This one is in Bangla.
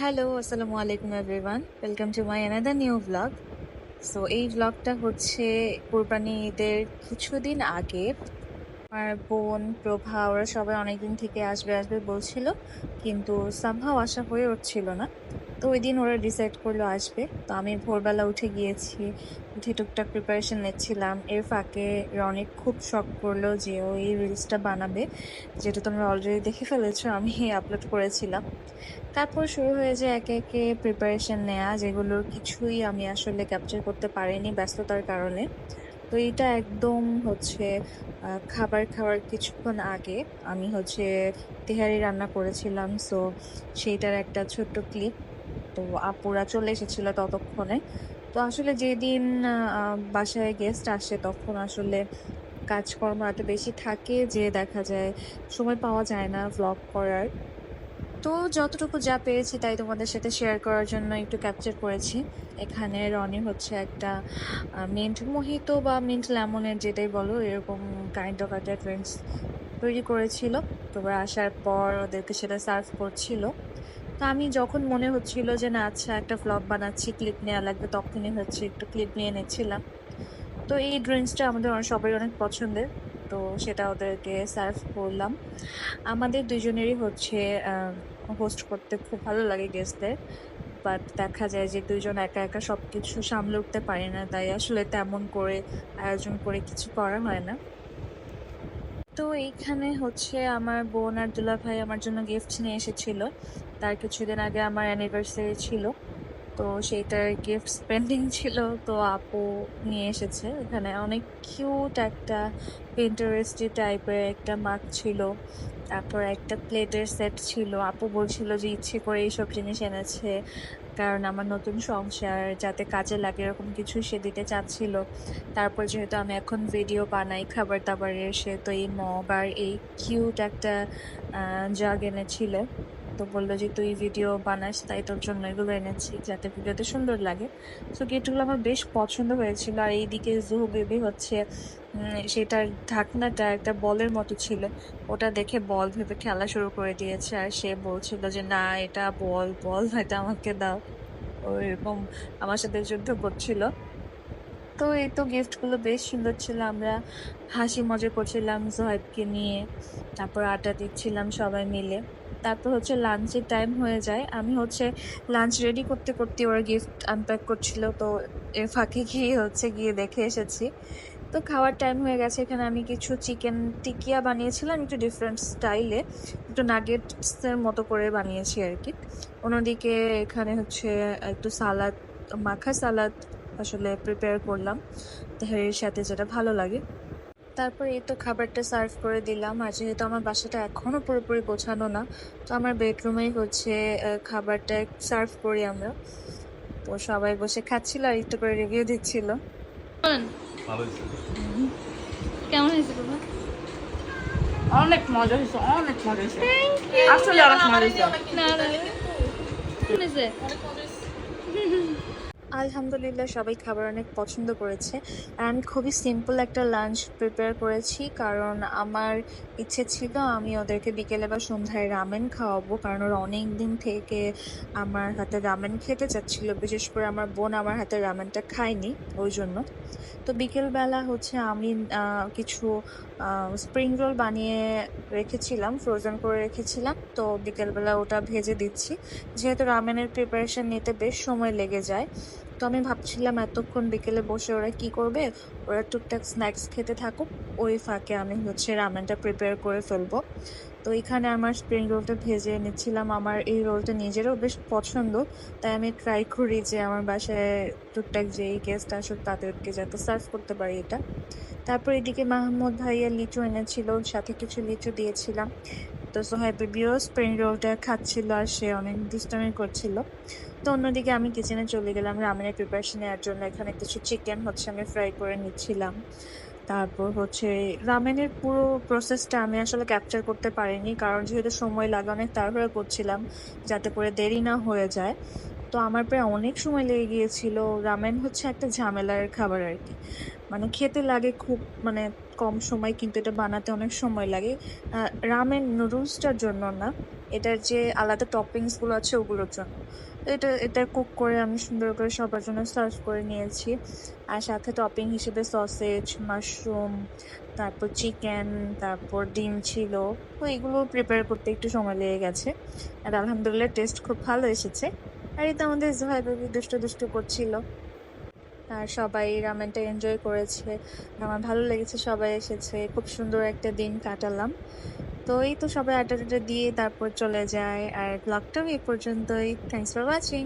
হ্যালো আসসালামু আলাইকুম everyone welcome to my another new blog so এই ব্লগটা হচ্ছে কোরবানি ঈদের কিছুদিন আগে আমার বোন, প্রভা, ওরা সবাই অনেকদিন থেকে আসবে আসবে বলছিল, কিন্তু সামহাও আশা হয়ে উঠছিল না। তো ওই দিন ওরা ডিসাইড করল আসবে। তো আমি ভোরবেলা উঠে গিয়েছি, উঠে টুকটাক প্রিপারেশন নিচ্ছিলাম। এর ফাঁকে রনিক খুব শখ করল যে ও এই রিলসটা বানাবে, যেটা তোমরা অলরেডি দেখে ফেলেছো, আমি আপলোড করেছিলাম। তারপর শুরু হয়ে যায় একে একে প্রিপারেশন নেওয়া যেগুলোর কিছুই আমি আসলে ক্যাপচার করতে পারিনি ব্যস্ততার কারণে। তো এটা একদম হচ্ছে খাবার খাওয়ার কিছুক্ষণ আগে আমি হচ্ছে তেহারি রান্না করেছিলাম। সো সেইটার একটা ছোট্ট ক্লিপ তো আপুরা চলে এসেছিল ততক্ষণে। তো আসলে যেদিন বাসায় গেস্ট আসে তখন আসলে কাজকর্ম এত বেশি থাকে যে দেখা যায় সময় পাওয়া যায় না ভ্লগ করার। তো যতটুকু যা পেয়েছি তাই তোমাদের সাথে শেয়ার করার জন্য একটু ক্যাপচার করেছি। এখানে রনি হচ্ছে একটা মিন্ট মোহিতো বা মিন্ট লেমনের যেটাই বলো, এরকম কাইন্ড অফ একটা ড্রিঙ্কস তৈরি করেছিল। তোমরা আসার পর ওদেরকে সেটা সার্ভ করছিল। তো আমি যখন মনে হচ্ছিল যে, না আচ্ছা একটা ফ্লগ বানাচ্ছি ক্লিপ নেওয়া লাগবে, তখনই হচ্ছে একটু ক্লিপ নিয়ে নিচ্ছিলাম। তো এই ড্রিঙ্কসটা আমাদের সবাই অনেক পছন্দের। তো সেটা ওদেরকে সার্ভ করলাম। আমাদের দুজনেরই হচ্ছে হোস্ট করতে খুব ভালো লাগে গেস্টদের বাট দেখা যায় যে দুজন একা একা সব কিছু সামলে উঠতে পারে না। তাই আসলে তেমন করে আয়োজন করে কিছু করা হয় না। তো এইখানে হচ্ছে আমার বোন আর দুলা ভাই আমার জন্য গিফট নিয়ে এসেছিল। তার কিছুদিন আগে আমার অ্যানিভার্সারি ছিল। তো সেইটার গিফট স্পেন্ডিং ছিল। তো আপু নিয়ে এসেছে। এখানে অনেক কিউট একটা পিন্টারেস্টি টাইপের একটা মাগ ছিল। তারপর একটা প্লেটের সেট ছিল। আপু বলছিল যে ইচ্ছে করে এইসব জিনিস এনেছে। কারণ আমার নতুন সংসার, যাতে কাজে লাগে এরকম কিছু সে দিতে চাচ্ছিল। তারপর যেহেতু আমি এখন ভিডিও বানাই খাবার দাবারের সে তো এই মগ আর এই কিউট একটা জাগ এনেছিল। তো বলল যে, তুই ভিডিও বানাস, তাই তোর জন্য এগুলো এনেছি, যাতে ভিডিওতে সুন্দর লাগে। তো গেটগুলো আমার বেশ পছন্দ হয়েছিল। আর এইদিকে জুহু বেবি হচ্ছে সেটার ঢাকনাটা একটা বলের মতো ছিল। ওটা দেখে বল ভেবে খেলা শুরু করে দিয়েছে। আর সে বলছিল যে, না, এটা বল বল, এটা আমাকে দাও। ও এরকম আমার সাথে যুদ্ধ করছিল। তো এই তো গিফটগুলো বেশ সুন্দর ছিল। আমরা হাসি মজা করছিলাম সোহেবকে নিয়ে। তারপর আড্ডা দিচ্ছিলাম সবাই মিলে। তারপর হচ্ছে লাঞ্চের টাইম হয়ে যায়। আমি হচ্ছে লাঞ্চ রেডি করতে করতে ওরা গিফট আনপ্যাক করছিল, তো এর ফাঁকে গিয়ে হচ্ছে গিয়ে দেখে এসেছি। তো খাওয়ার টাইম হয়ে গেছে, এখানে আমি কিছু চিকেন টিকিয়া বানিয়েছিলাম, একটু ডিফারেন্ট স্টাইলে একটু নাগেটসের মতো করে বানিয়েছি আর কি। অন্যদিকে এখানে হচ্ছে একটু সালাদ, মাখা সালাদ আসলে প্রিপেয়ার করলাম তেহারির সাথে যেটা ভালো লাগে। তারপর এই তো খাবারটা সার্ভ করে দিলাম। আর যেহেতু আমার বাসাটা এখনও পুরোপুরি গোছানো না তো আমার বেডরুমেই হচ্ছে খাবারটা সার্ভ করি আমরা। তো সবাই বসে খাচ্ছিল আর একটু করে রিভিউ দিচ্ছিল। বলেন। ভালো হয়েছে। কেমন হয়েছে বাবা অনেক মজা হয়েছে অনেক মজা হয়েছে। আসলে অনেক মজা হয়েছে। না না কেমন হয়েছে। আলহামদুলিল্লাহ, সবাই খাবার অনেক পছন্দ করেছে। অ্যান্ড খুবই সিম্পল একটা লাঞ্চ প্রিপেয়ার করেছি, কারণ আমার ইচ্ছে ছিল আমি ওদেরকে বিকেলে বা সন্ধ্যায় রামেন খাওয়াবো, কারণ ওরা অনেক দিন থেকে আমার হাতে রামেন খেতে চাচ্ছিল, বিশেষ করে আমার বোন আমার হাতে রামেনটা খায়নি ওই জন্য। তো বিকেলবেলা হচ্ছে আমি কিছু স্প্রিং রোল বানিয়ে রেখেছিলাম ফ্রোজেন করে রেখেছিলাম। তো বিকেলবেলা ওটা ভেজে দিচ্ছি। যেহেতু রামেনের প্রিপারেশন নিতে বেশ সময় লেগে যায় তো আমি ভাবছিলাম এতক্ষণ বিকেলে বসে ওরা কি করবে? ওরা টুকটাক স্ন্যাক্স খেতে থাকুক, ওই ফাঁকে আমি হচ্ছে রামেনটা প্রিপেয়ার করে ফেলব। তো এখানে আমার স্প্রিং রোলটা ভেজে নিচ্ছিলাম আমার এই রোলটা নিজেরও বেশ পছন্দ। তাই আমি ট্রাই করি যে আমার বাসায় টুকটাক যেই গেস্ট আসুক তাদেরকে যাতে সার্ভ করতে পারি এটা। তারপর এদিকে মাহমুদ ভাইয়া লিচু এনেছিল, সাথে কিছু লিচু দিয়েছিলাম। তো সোহাই বেবিও স্প্রিং রোলটা খাচ্ছিল আর সে অনেক দুষ্টামি করছিল। তো অন্যদিকে আমি কিচেনে চলে গেলাম রামেনের প্রিপারেশন নেওয়ার জন্য এখানে কিছু চিকেন হচ্ছে আমি ফ্রাই করে নিচ্ছিলাম। তারপর হচ্ছে রামেনের পুরো প্রসেসটা আমি আসলে ক্যাপচার করতে পারিনি, কারণ যেহেতু সময় লাগে অনেক তাড়াহুড়ো করছিলাম, যাতে করে দেরি না হয়ে যায়। তো আমার প্রায় অনেক সময় লেগে গিয়েছিল, রামেন হচ্ছে একটা ঝামেলার খাবার আর কি। মানে খেতে লাগে খুব মানে কম সময়, কিন্তু এটা বানাতে অনেক সময় লাগে। রামেন নুডলসটার জন্য না, এটার যে আলাদা টপিংসগুলো আছে ওগুলোর জন্য। এটা এটা কুক করে আমি সুন্দর করে সবার জন্য সার্ভ করে নিয়েছি। আর সাথে টপিং হিসেবে সসেজ মাশরুম তারপর চিকেন তারপর ডিম ছিল। তো এগুলো প্রিপেয়ার করতে একটু সময় লেগে গেছে। আর আলহামদুলিল্লাহ টেস্ট খুব ভালো এসেছে। আর তো আমাদের জোহাই দুষ্ট দুষ্ট করছিল। আর সবাই রামেনটা এনজয় করেছে। আমার ভালো লেগেছে, সবাই এসেছে। খুব সুন্দর একটা দিন কাটালাম। তো এই তো সবাই আড্ডা টাড্ডা দিয়ে তারপর চলে যায়। আর ব্লগটাও এই পর্যন্তই। Thanks for watching